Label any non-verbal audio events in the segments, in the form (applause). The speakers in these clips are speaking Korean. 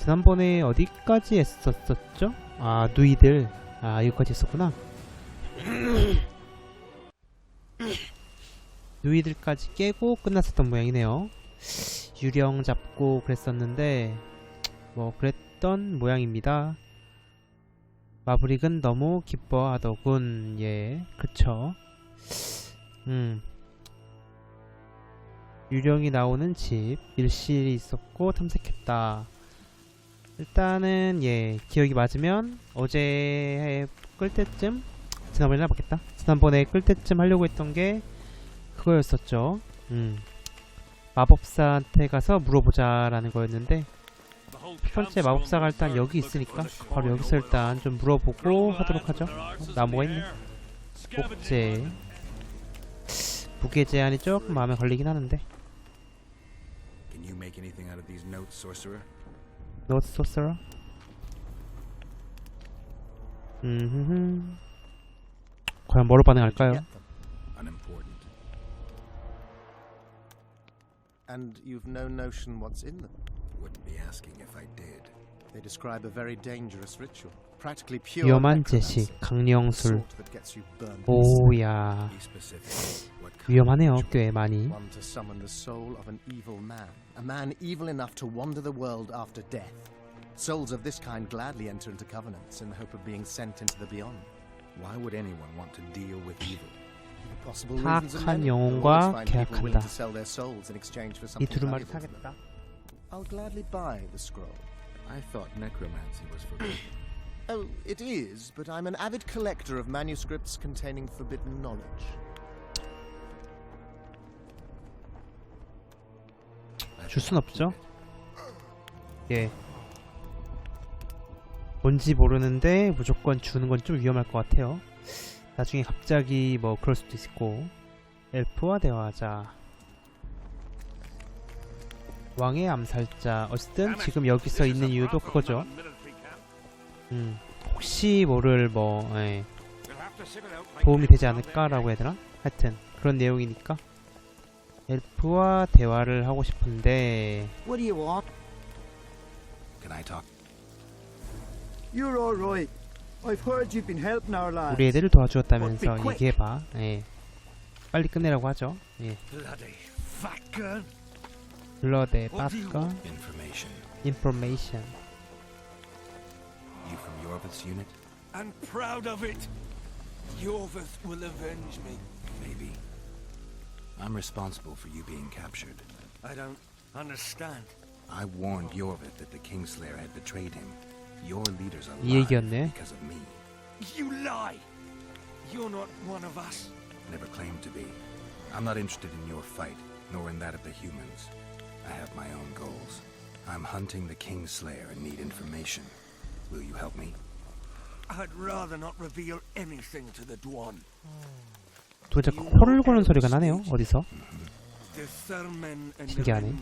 지난번에 어디까지 했었었죠? 아 누이들. 아 여기까지 했었구나. (clears throat) 누이들까지 깨고 끝났었던 모양이네요. 유령 잡고 그랬었는데 뭐 그랬던 모양입니다. 마브릭은 너무 기뻐하더군. 예 그쵸? 음. 유령이 나오는 집 밀실이 있었고 탐색했다 일단은 예 기억이 맞으면 어제 끌 때쯤 지난번에 해봤겠다. 지난번에 끌 때쯤 하려고 했던 게 그거였었죠. 음. 마법사한테 가서 물어보자 라는 거였는데 첫 번째 마법사가 일단 여기 있으니까 바로 여기서 일단 좀 물어보고 하도록 하죠. 어, 나무가 있네. 목재. 무게 제한이 조금 마음에 걸리긴 하는데 Notes, sorcerer? 음 과연 뭐로 반응할까요? Unimportant. And you've no notion what's in them. Wouldn't be asking if I did. They describe a very dangerous ritual, practically pure 위험한 necromancy, 제식 강령술 sort that gets you burned. 오야 Be specific. What kind 위험하네요 of ritual? 꽤 많이 One to summon the soul of an evil man, a man evil enough to wander the world after death. Souls of this kind gladly enter into covenants in the hope of being sent into the beyond. Why would anyone want to deal with evil? Possible reasons are 타악한 many. You'll 영혼과 always find people willing 계약한다. to sell their souls in exchange for 이 something 두루마리 valuable to them. 타겠다 I'll gladly buy the scroll. I thought necromancy was forbidden. (clears throat) Oh, it is, but I'm an avid collector of manuscripts containing forbidden knowledge. 줄 순 없죠. 예. 뭔지 모르는데 무조건 주는 건 좀 위험할 것 같아요. 나중에 갑자기 뭐 그럴 수도 있고. 엘프와 대화하자. 왕의 암살자. 어쨌든 지금 여기서 있는 이유도 그거죠. 음 혹시 모를 뭐 예, 도움이 되지 않을까라고 해야 되나? 하여튼 그런 내용이니까 엘프와 대화를 하고 싶은데 What do you want? Can I talk? You're all right. I've heard you've been helping our lads. 우리 애들을 도와주었다면서 얘기해봐 예. 빨리 끝내라고 하죠 예. Bloody fat What do you 바스가 Information. 인포메이션 You from Yorvith's unit? And proud of it. Yorvith will avenge me. Maybe. I'm responsible for you being captured. I don't understand. I warned Yorvit that the Kingslayer had betrayed him. Your leaders are lying because of me. You lie! You're not one of us. Never claimed to be. I'm not interested in your fight, nor in that of the humans. I have my own goals. I'm hunting the Kingslayer and need information. Will you help me? I'd rather not reveal anything to the Dwan. Hmm. 또 자꾸 코를 고는 소리가 나네요 어디서 신기하네.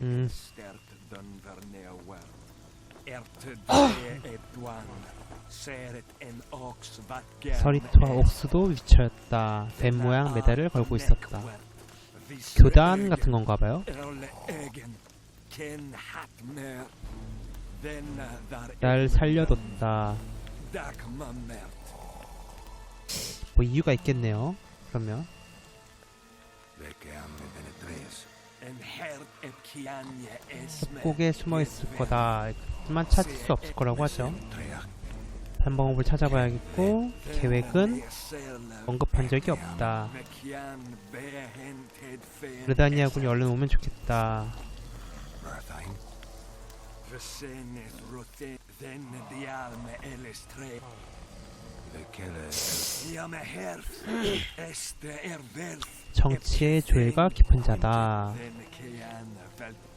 Mm. vat 서리토와 옥수도 위쳐였다 뱀 모양 메달을 걸고 있었다 교단 같은 건가 봐요 날 살려뒀다. 뭐 이유가 있겠네요 그러면 esme. 꼭에 숨어 있을 거다 하지만 찾을 수 없을 거라고 하죠. 단방법을 찾아봐야겠고 계획은 언급한 적이 없다 브르다니아군이 얼른 오면 좋겠다 Berthain. Vekele. 정치의 조예가 깊은 자다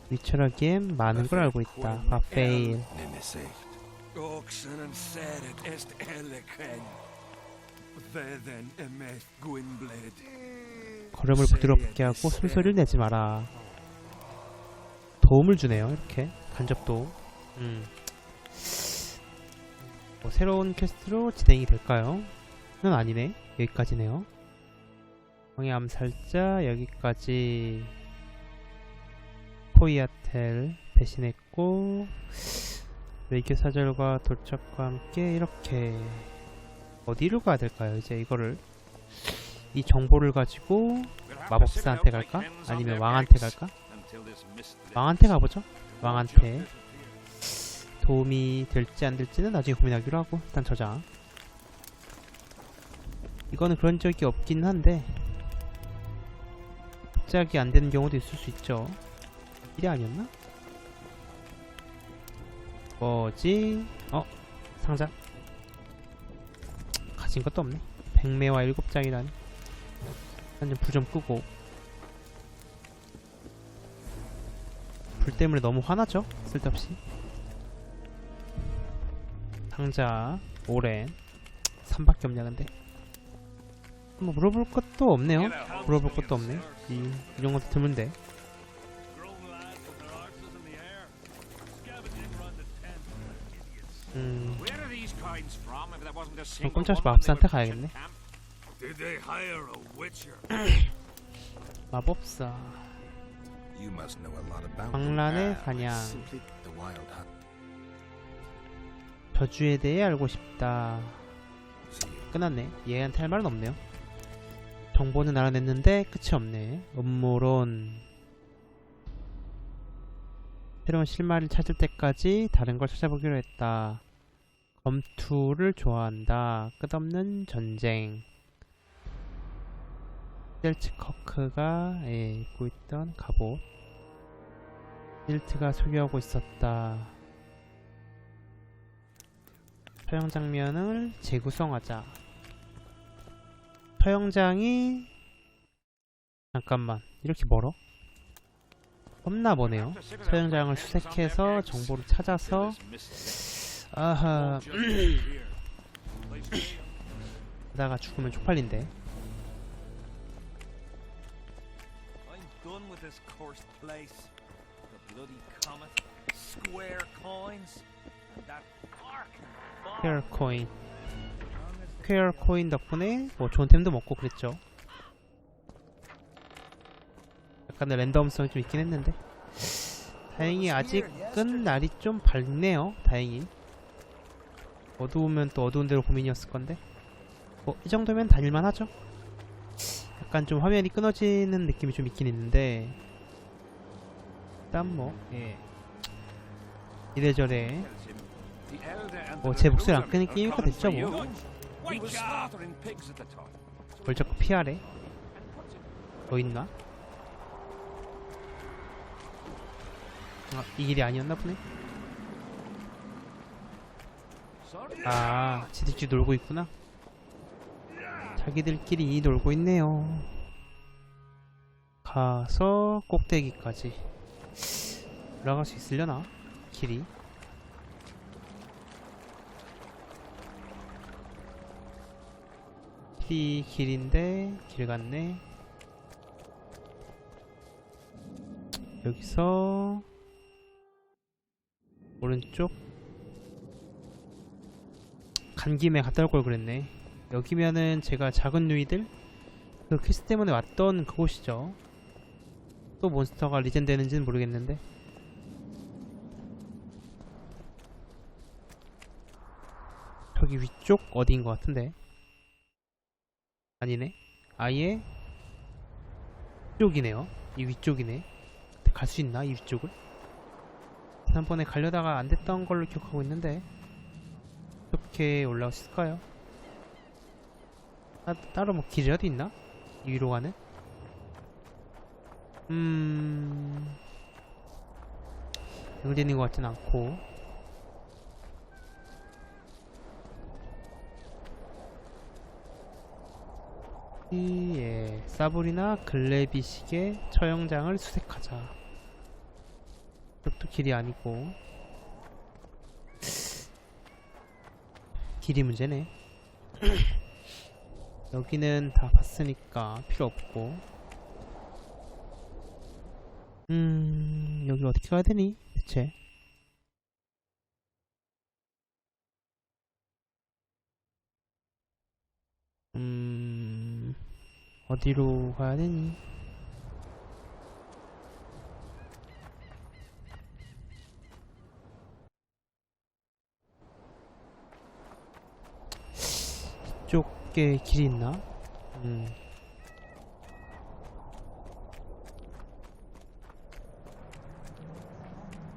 위철하기엔 많은 걸 알고 있다 바페일. 걸음을 부드럽게 하고 숨소리를 내지 마라 도움을 주네요 이렇게 간접 도움 음. 뭐 새로운 퀘스트로 진행이 될까요? 아니네. 여기까지네요. 광해 암살자 여기까지 포이아텔 대신했고 외교 사절과 도착과 함께 이렇게 어디로 가야 될까요? 이제 이거를 이 정보를 가지고 마법사한테 갈까? 아니면 왕한테 갈까? 왕한테 가보죠. 왕한테 도움이 될지 안 될지는 나중에 고민하기로 하고 일단 저장. 이거는 그런 적이 없긴 한데 갑자기 안 되는 경우도 있을 수 있죠. 일이 아니었나? 뭐지? 어? 상자 가진 것도 없네. 백매와 일곱 장이라니. 일단 불좀 끄고 때문에 너무 화나죠? 쓸데없이. 상자 오렌 3밖에 없냐 근데. 뭐 물어볼 것도 없네요. 물어볼 것도 없네. 이, 이런 것도 드문 데. 음. 그럼 꼼짝없이 마법사한테 가야겠네? (clears throat) 마법사 광란의 the 사냥. Simply wild hunt. 저주에 대해 알고 싶다. 끝났네. 얘한테 할 말은 없네요. 정보는 알아냈는데 끝이 없네. 음모론. 새로운 실마리를 찾을 때까지 다른 걸 찾아보기로 했다. 검투를 좋아한다. 끝없는 전쟁 셀츠커크가 예, 입고 있던 갑옷 힐트가 소유하고 있었다 처형 장면을 재구성하자. 처형장이 잠깐만 이렇게 멀어? 없나 보네요. 처형장을 수색해서 정보를 찾아서 아하 (clears throat) 하다가 죽으면 쪽팔린데. This cursed place. The bloody comet, square coins, and that. 퀘어 코인. 퀘어 코인 덕분에 뭐 좋은 템도 먹고 그랬죠. 약간의 랜덤성이 좀 있긴 했는데. 다행히 아직은 날이 좀 밝네요. 다행히. 어두우면 또 어두운 대로 고민이었을 건데. 뭐 이 정도면 다닐만 하죠. 약간 좀 화면이 끊어지는 느낌이 좀 있긴 있는데. 일단 뭐 예. 이래저래 뭐 제 목소리 안 끄는 게임이니까 됐죠 뭐. 뭘 자꾸 피하래? 뭐 있나? 아, 이 길이 아니었나 보네. 아, 지들끼리 놀고 있구나. 자기들끼리 놀고 있네요. 가서 꼭대기까지 올라갈 수 있으려나? 길이. 길이 길인데 길 같네. 여기서 오른쪽 간 김에 갔다 올 걸 그랬네. 여기면은 제가 작은 누이들 그 퀘스트 때문에 왔던 그곳이죠. 또 몬스터가 리젠 되는지는 모르겠는데. 저기 위쪽 어디인 것 같은데. 아니네. 아예 위쪽이네요. 이 위쪽이네. 갈 수 있나 이 위쪽을? 지난번에 가려다가 안 됐던 걸로 기억하고 있는데 어떻게 올라올 수 있을까요? 따, 따로 뭐 길이라도 있나? 이 위로 가는? 음... 연결되는 것 같진 않고. 이, 예, 사브리나 글래비식의 처형장을 수색하자. 이것도 길이 아니고. 길이 문제네 (clears throat) 여기는 다 봤으니까 필요 없고 음 여기 어떻게 가야 되니 대체 어디로 가야 되니? 이쪽 에 길이 있나? 음.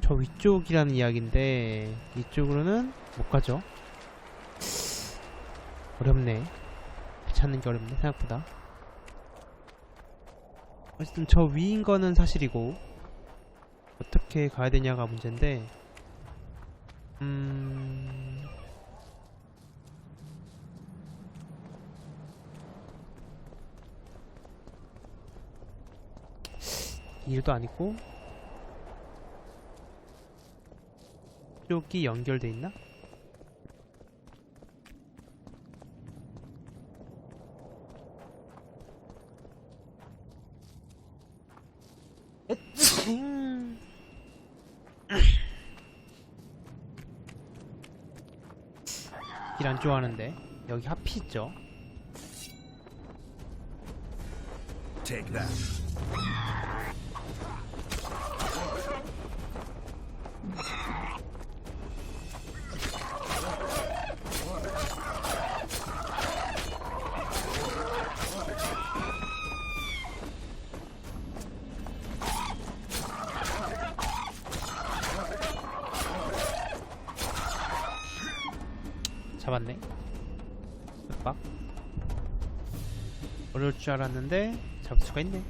저 위쪽이라는 이야기인데 이쪽으로는 못 가죠. 어렵네. 찾는 게 어렵네 생각보다. 어쨌든 저 위인 거는 사실이고 어떻게 가야 되냐가 문제인데 음 일도 아니고 이쪽이 연결돼 있나? 음. 길안 좋아하는데 여기 하피 있죠? Take that. 빡. 어려울 줄 알았는데 잡을 수가 있네.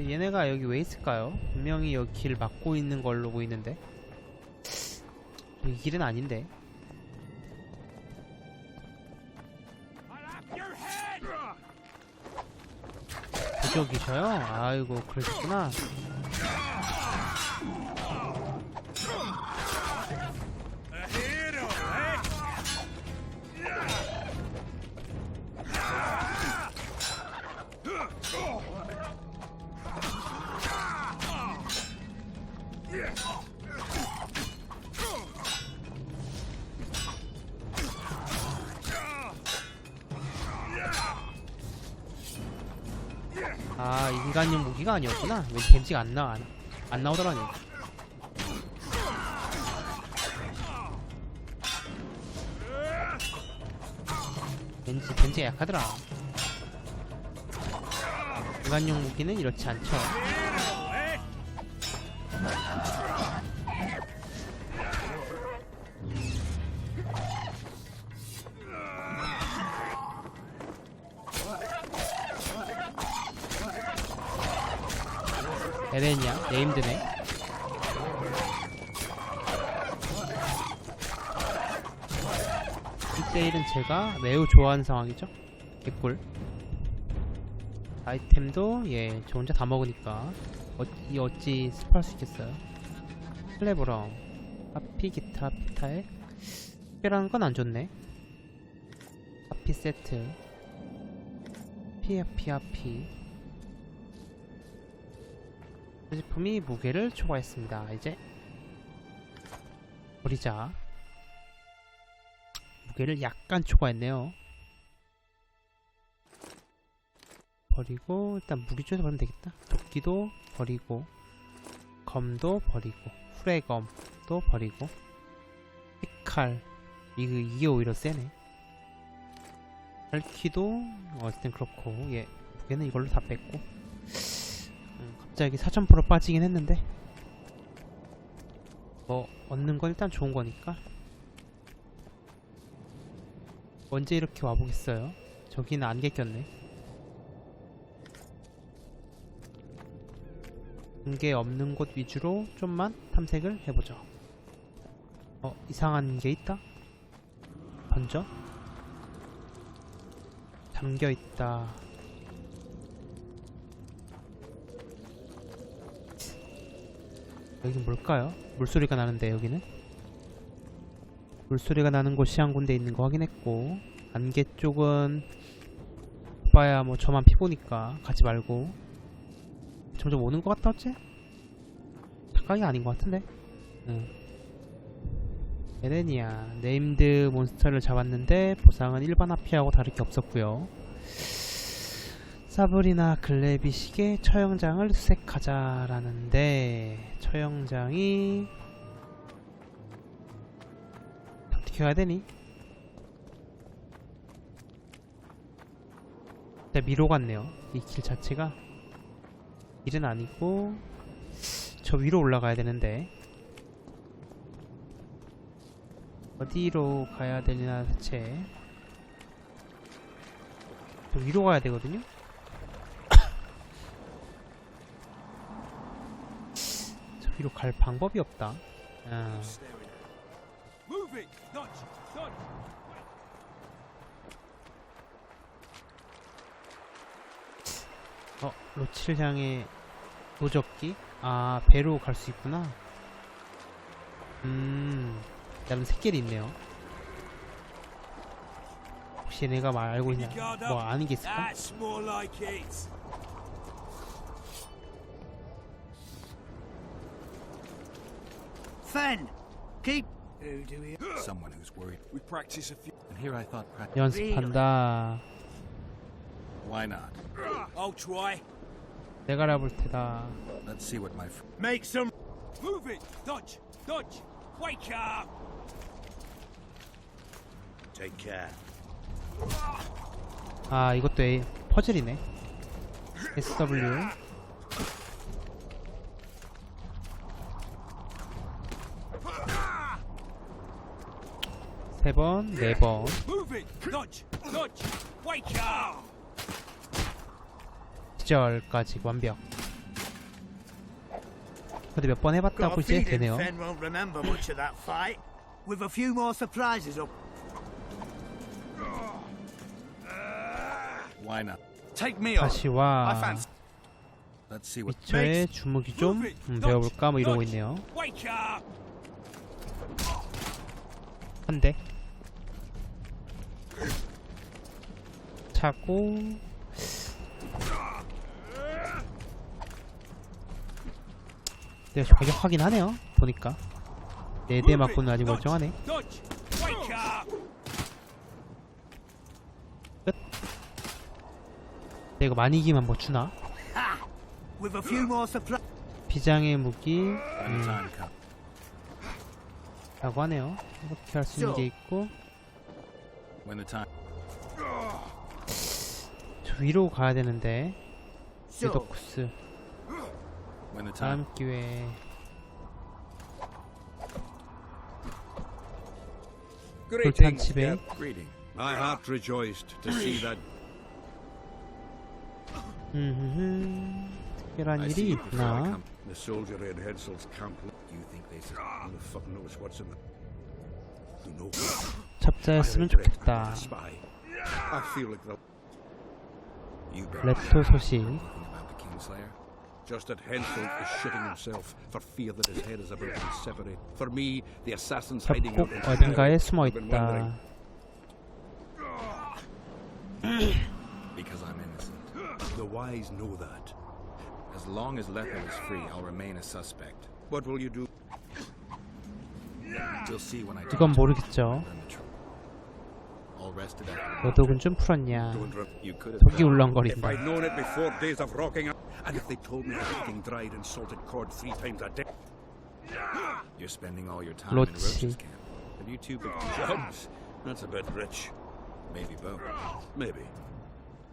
얘네가 여기 왜 있을까요? 분명히 여기 길 막고 있는 걸로 보이는데 이 길은 아닌데 쪽이셔요? 아이고 그러셨구나 아 인간용 무기가 아니었구나. 왜 데미지가 안, 나, 안, 안 나오더라니. 왠지 벤지가 약하더라. 인간용 무기는 이렇지 않죠 얘 힘드네. 1대1은 제가 매우 좋아하는 상황이죠. 개꿀. 아이템도 예, 저 혼자 다 먹으니까 어, 이 어찌 스파할 수 있겠어요. 플레브럼. 하피 기타 피타에 특별한 건 안 좋네. 하피 세트. 피하피 하피 제품이 무게를 초과했습니다. 이제 버리자. 무게를 약간 초과했네요. 버리고 일단 무기 쪽에서 버리면 되겠다. 도끼도 버리고 검도 버리고 후레검도 버리고 피칼 이거 이게 오히려 세네. 밝기도 어쨌든 그렇고 예 무게는 이걸로 다 뺐고 음, 갑자기 4,000% 빠지긴 했는데. 뭐 얻는 건 일단 좋은 거니까. 언제 이렇게 와보겠어요? 저기는 안개 꼈네. 안개 없는 곳 위주로 좀만 탐색을 해보죠. 어 이상한 게 있다? 던져? 잠겨있다 여긴 뭘까요? 물소리가 나는데 여기는 물소리가 나는 곳이 한 군데 있는 거 확인했고 안개 쪽은 봐야 뭐 저만 피보니까 가지 말고 점점 오는 것 같다 어째? 착각이 아닌 것 같은데 응. 에레니아 네임드 몬스터를 잡았는데 보상은 일반 하피하고 다를 게 없었고요. 사브리나 글래비식의 처형장을 수색하자라는데 처형장이 어떻게 가야 되니? 진짜 미로 같네요. 이 길 자체가 길은 아니고 저 위로 올라가야 되는데 어디로 가야 되나 대체 저 위로 가야 되거든요 저 위로 갈 방법이 없다. 아! 어 로치를 향해 도적기? 아 배로 갈 수 있구나. 음 나름 새끼리 있네요. 혹시 내가 말 알고 있냐? 뭐 아는 게 있을까? Fen, keep. Who do we? Someone who's worried. We practice a few. And here I thought, prac- 연습한다 why not? I'll try. 내가 알아볼 테다 Let's see what my Make some. Move it! Dodge! Dodge! Wake up! take care. 아 이것도 A 퍼즐이네 SW Dodge! Dodge! Wake up! 기절까지 완벽 근데 몇 번 해봤다고 이제 되네요 Fen won't remember much of that fight. With a few more surprises up. Why not? Take me on. 다시 와 Let's see what. 위쳐의 주무기 좀 음, 배워볼까 뭐 이러고 있네요 up! 한대 차고 내가 저격하긴 하네요 보니까. 네 대 맞고는 아직 멀쩡하네. Up! 내가 많이 이기면 뭐 주나? 비장의 무기. 음. 라고 하네요. 이렇게 할 수 있는 게 있고 When the time. 저 위로 가야 되는데 So, 리더쿠스 When the time. 다음 기회에 불탄 집에 Greeting. My heart rejoiced to see that 음흠흠 특별한 I 일이 see you before I 있나? come. the soldier in Hensel's camp. You think they sus- Who the fuck knows what's in the. You know, regret 좋겠다 랩토 소식 anything about the Kingslayer? Just that Hensel is shitting himself for fear that his head is about to be separated. For me, the assassin's hiding 협곡 out in 어딘가에. 숨어 있다 Because I'm innocent. The wise know that. As long as Letho is free, I'll remain a suspect. What will you do? We'll see when I talk 이건 모르겠죠 learn the truth. All rested up. 너독은 좀 풀었냐 Don't run. You could have 독이 done. If 울렁거린다 I'd known it before days of rocking, and if they told me I was eating dried and salted cod three times a day, You're spending all your time in 로치. Roach's camp. Have you two been jobs, that's a bit rich. maybe both? Maybe.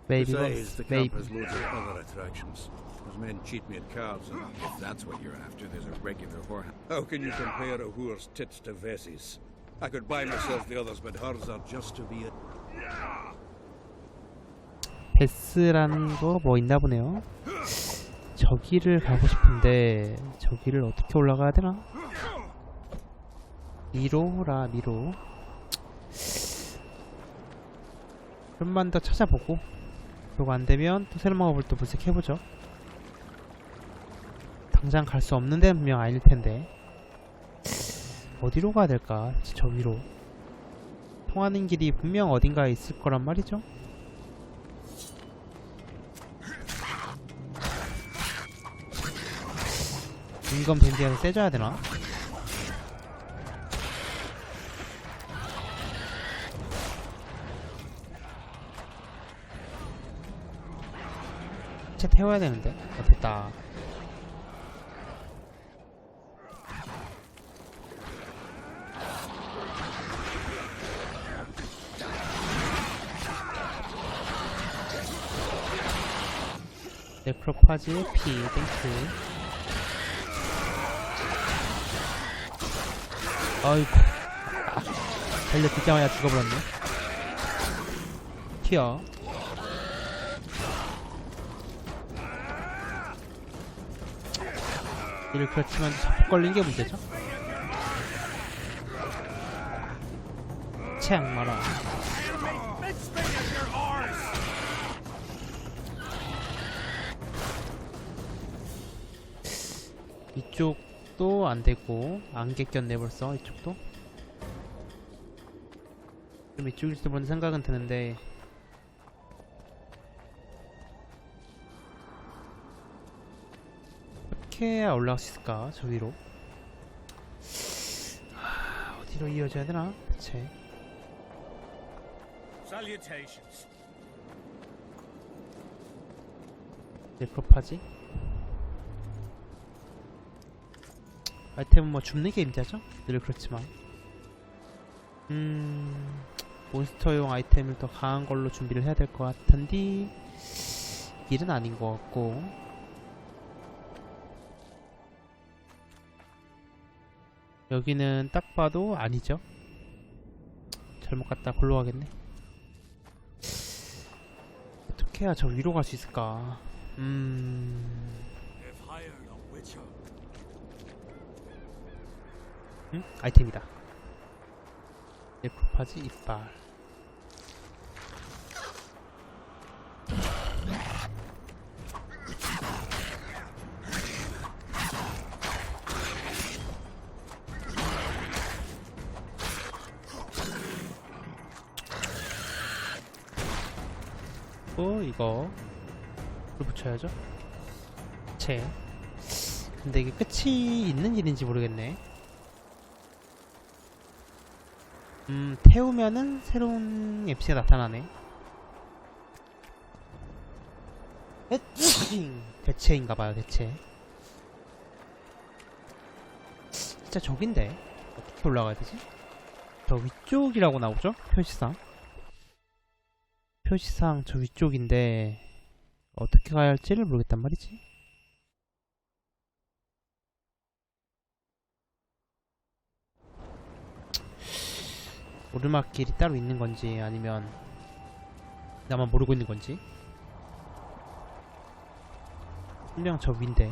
메이비 Besides, the 버스 camp 메이비 has loads of other attractions. Those men cheat me at cards, and If that's what you're after, there's a regular whorehouse. how can you compare a whore's tits to Vessie's? I could buy myself the others, but hers are just to be a... 베스라는 거 뭐 있나 보네요. 저기를 가고 싶은데 저기를 어떻게 올라가야 되나? 미로라 미로. 좀만 더 찾아보고. 그리고 안 되면 또 새로운 방법을 또 분석해보죠. 당장 갈 수 없는 데는 분명 아닐 텐데 어디로 가야 될까? 저 위로 통하는 길이 분명 어딘가에 있을 거란 말이죠 인검 밴디에서 세져야 되나? 채 태워야 되는데 아, 됐다 네크로파지의 피 땡큐 아이고. 달려 듣자마자 죽어버렸네. 튀어. 이를 그렇지만 자꾸 걸린 게 문제죠? 채양 마라 이쪽도 안되고 안개 꼈네 벌써 이쪽도? 좀 이쪽일지도 모르는 생각은 드는데. 어떻게 해야 올라갈 수 있을까 저 위로? 하, 어디로 이어져야 되나 대체? Salutations. 네크로파지 아이템은 뭐 줍는 게 임자죠? 늘 그렇지만. 음 몬스터용 아이템을 더 강한 걸로 준비를 해야 될 것 같은데 일은 아닌 것 같고. 여기는 딱 봐도 아니죠? 잘못 갔다 골로 가겠네. 어떻게 해야 저 위로 갈 수 있을까? 음... 응? 아이템이다. 네크로파지 이빨. 또 이거 불 붙여야죠. 채. 근데 이게 끝이 있는 일인지 모르겠네. 음, 태우면은 새로운 NPC가 나타나네. (coughs) 대체인가봐요, 대체. 진짜 저긴데? 어떻게 올라가야 되지? 저 위쪽이라고 나오죠? 표시상. 표시상 저 위쪽인데, 어떻게 가야 할지를 모르겠단 말이지. 오르막길이 따로 있는 건지 아니면 나만 모르고 있는 건지? 분명 저 위인데.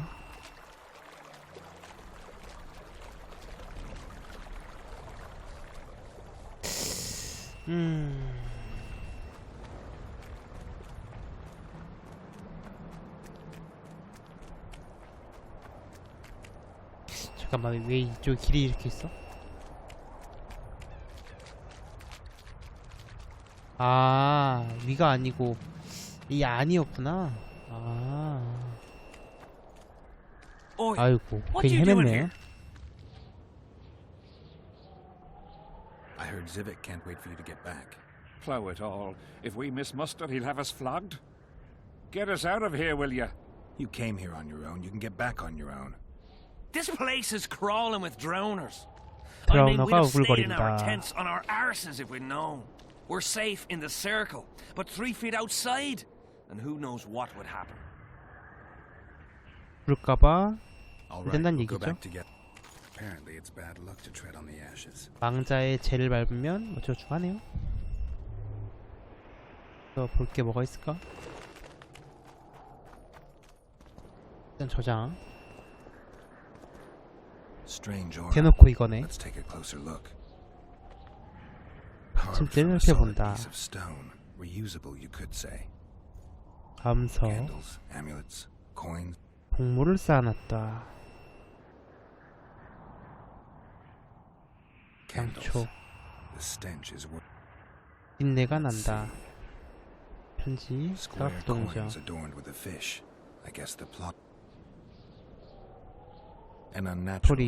음. 잠깐만 왜 이쪽 길이 이렇게 있어? 아 위가 아니고 이 안이었구나 아 Oi, 아이고 what 괜히 you doing 헤맸네 here? I heard Zivik can't wait for you to get back. Plough it all. If we miss muster, he'll have us flogged. Get us out of here, will you? You came here on your own. You can get back on your own. This place is crawling with drowners. I mean, we'd 드라우너가 have stayed in our 우글거린다 tents on our arses if we'd known. We're safe in the circle, but three feet outside, and who knows what would happen. 그럴까봐 All right, 된다는 we'll go 얘기죠. back together. Apparently, it's bad luck to tread on the ashes. 망자의 죄를 밟으면 어쩌고 하네요 볼 게 뭐가 있을까? 일단 저장 Strange aura. 대놓고 이거네 Let's take a closer look. 지금 Carved from a solid 생각해본다. piece of stone, reusable, you could say. 감서 Candles, amulets, coins. 동물을 쌓아놨다 Candles. 양초 The stench is what 인내가 난다 편지 square 사각동전 coins adorned with a fish. I guess the plot. An unnatural 풀이